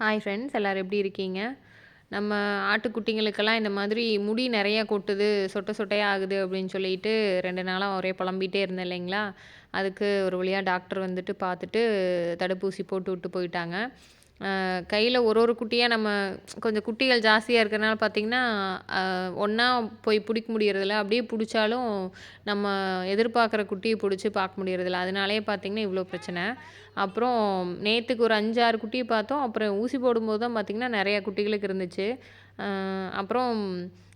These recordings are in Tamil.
ஹாய் ஃப்ரெண்ட்ஸ் எல்லோரும் எப்படி இருக்கீங்க? நம்ம ஆட்டுக்குட்டிங்களுக்கெல்லாம் இந்த மாதிரி முடி நிறையா கொட்டுது சொட்டை சொட்டையாக ஆகுது அப்படின்னு சொல்லிட்டு ரெண்டு நாளாக ஒரே புலம்பிகிட்டே இருந்தேன் இல்லைங்களா? அதுக்கு ஒரு வழியாக டாக்டர் வந்துட்டு பார்த்துட்டு தடுப்பூசி போட்டு விட்டு போயிட்டாங்க. கையில் ஒரு ஒரு குட்டியாக நம்ம கொஞ்சம் குட்டிகள் ஜாஸ்தியாக இருக்கிறனால பார்த்திங்கன்னா ஒன்றா போய் பிடிக்க முடியறதில்ல. அப்படியே பிடிச்சாலும் நம்ம எதிர்பார்க்குற குட்டியை பிடிச்சி பார்க்க முடியறதில்ல. அதனாலேயே பார்த்திங்கன்னா இவ்வளோ பிரச்சனை. அப்புறம் நேற்றுக்கு ஒரு அஞ்சாறு குட்டியை பார்த்தோம். அப்புறம் ஊசி போடும்போது தான் பார்த்திங்கன்னா நிறையா குட்டிகளுக்கு இருந்துச்சு. அப்புறம்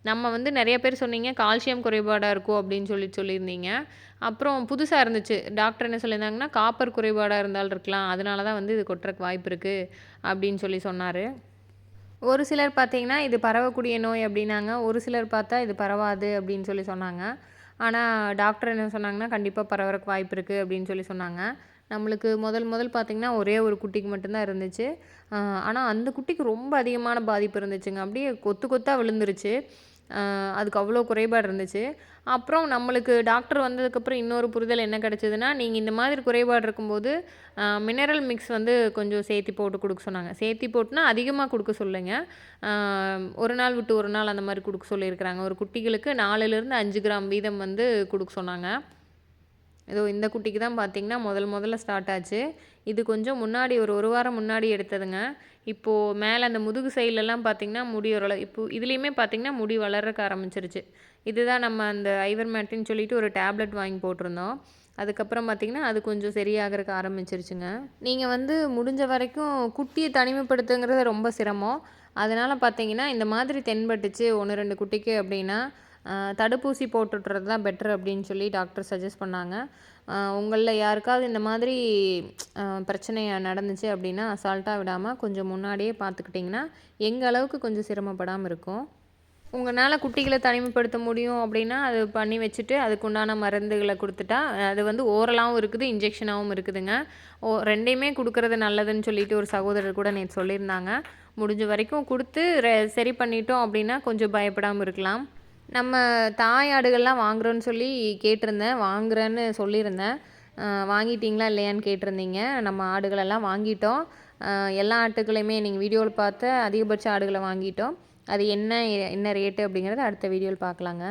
நம்ம வந்து நிறைய பேர் சொன்னீங்க கால்சியம் குறைபாடாக இருக்கும் அப்படின்னு சொல்லி சொல்லியிருந்தீங்க. அப்புறம் புதுசாக இருந்துச்சு. டாக்டர் என்ன சொல்லியிருந்தாங்கன்னா காப்பர் குறைபாடாக இருந்தால் இருக்கலாம். அதனால தான் வந்து இது கொட்டுறக்கு வாய்ப்பு இருக்குது அப்படின்னு சொல்லி சொன்னார். ஒரு சிலர் பார்த்தீங்கன்னா இது பரவக்கூடிய நோய் அப்படின்னாங்க. ஒரு சிலர் பார்த்தா இது பரவாது அப்படின்னு சொல்லி சொன்னாங்க. ஆனால் டாக்டர் என்ன சொன்னாங்கன்னா கண்டிப்பாக பரவறக்கு வாய்ப்பு இருக்குது அப்படின்னு சொல்லி சொன்னாங்க. நம்மளுக்கு முதல் முதல் பார்த்திங்கன்னா ஒரே ஒரு குட்டிக்கு மட்டும்தான் இருந்துச்சு. ஆனால் அந்த குட்டிக்கு ரொம்ப அதிகமான பாதிப்பு இருந்துச்சுங்க. அப்படியே கொத்து கொத்தாக விழுந்துருச்சு. அதுக்கு அவ்வளோ குறைபாடு இருந்துச்சு. அப்புறம் நம்மளுக்கு டாக்டர் வந்ததுக்கப்புறம் இன்னொரு புரிதல் என்ன கிடச்சிதுன்னா நீங்கள் இந்த மாதிரி குறைபாடு இருக்கும்போது மினரல் மிக்ஸ் வந்து கொஞ்சம் சேர்த்தி போட்டு கொடுக்க சொன்னாங்க. சேர்த்தி போட்டுனா அதிகமாக கொடுக்க சொல்லுங்க. ஒரு நாள் விட்டு ஒரு நாள் அந்த மாதிரி கொடுக்க சொல்லியிருக்கிறாங்க. ஒரு குட்டிகளுக்கு நாலுலேருந்து அஞ்சு கிராம் வீதம் வந்து கொடுக்க சொன்னாங்க. ஏதோ இந்த குட்டிக்கு தான் பார்த்திங்கன்னா முதல் முதல்ல ஸ்டார்ட் ஆச்சு. இது கொஞ்சம் முன்னாடி ஒரு ஒரு வாரம் முன்னாடி எடுத்ததுங்க. இப்போது மேலே அந்த முதுகு சைட்லலாம் பார்த்திங்கன்னா முடி ஓரளவு இப்போ இதுலேயுமே பார்த்திங்கன்னா முடி வளர்றக்க ஆரம்பிச்சிருச்சு. இதுதான் நம்ம அந்த ஐவர் மேட்டின்னு சொல்லிட்டு ஒரு டேப்லெட் வாங்கி போட்டிருந்தோம். அதுக்கப்புறம் பார்த்திங்கன்னா அது கொஞ்சம் சரியாகிறதுக்கு ஆரம்பிச்சிருச்சுங்க. நீங்கள் வந்து முடிஞ்ச வரைக்கும் குட்டியை தனிமைப்படுத்துங்கிறது ரொம்ப சிரமம். அதனால் பார்த்தீங்கன்னா இந்த மாதிரி தென்பட்டுச்சு ஒன்று ரெண்டு குட்டிக்கு அப்படின்னா தடுப்பூசி போட்டுட்றது தான் பெட்ரு அப்படின்னு சொல்லி டாக்டர் சஜஸ்ட் பண்ணாங்க. உங்களில் யாருக்காவது இந்த மாதிரி பிரச்சனை நடந்துச்சு அப்படின்னா அசால்ட்டாக விடாமல் கொஞ்சம் முன்னாடியே பார்த்துக்கிட்டிங்கன்னா எங்கள் அளவுக்கு கொஞ்சம் சிரமப்படாமல் இருக்கும். உங்களால் குட்டிகளை தனிமைப்படுத்த முடியும் அப்படின்னா அது பண்ணி வச்சுட்டு அதுக்குண்டான மருந்துகளை கொடுத்துட்டா அது வந்து ஓரலாகவும் இருக்குது இன்ஜெக்ஷனாகவும் இருக்குதுங்க. ஓ ரெண்டையுமே கொடுக்குறது நல்லதுன்னு சொல்லிட்டு ஒரு சகோதரர் கூட நேற்று சொல்லியிருந்தாங்க. முடிஞ்ச வரைக்கும் கொடுத்து சரி பண்ணிட்டோம் அப்படின்னா கொஞ்சம் பயப்படாமல் இருக்கலாம். நம்ம தாய் ஆடுகள்லாம் வாங்குகிறோன்னு சொல்லி கேட்டிருந்தேன் வாங்குறேன்னு சொல்லியிருந்தேன். வாங்கிட்டீங்களா இல்லையான்னு கேட்டிருந்தீங்க. நம்ம ஆடுகளெல்லாம் வாங்கிட்டோம். எல்லா ஆட்டுகளையுமே நீங்கள் வீடியோவில் பார்த்து அதிகபட்ச ஆடுகளை வாங்கிட்டோம். அது என்ன என்ன ரேட்டு அப்படிங்கிறத அடுத்த வீடியோவில் பார்க்கலாங்க.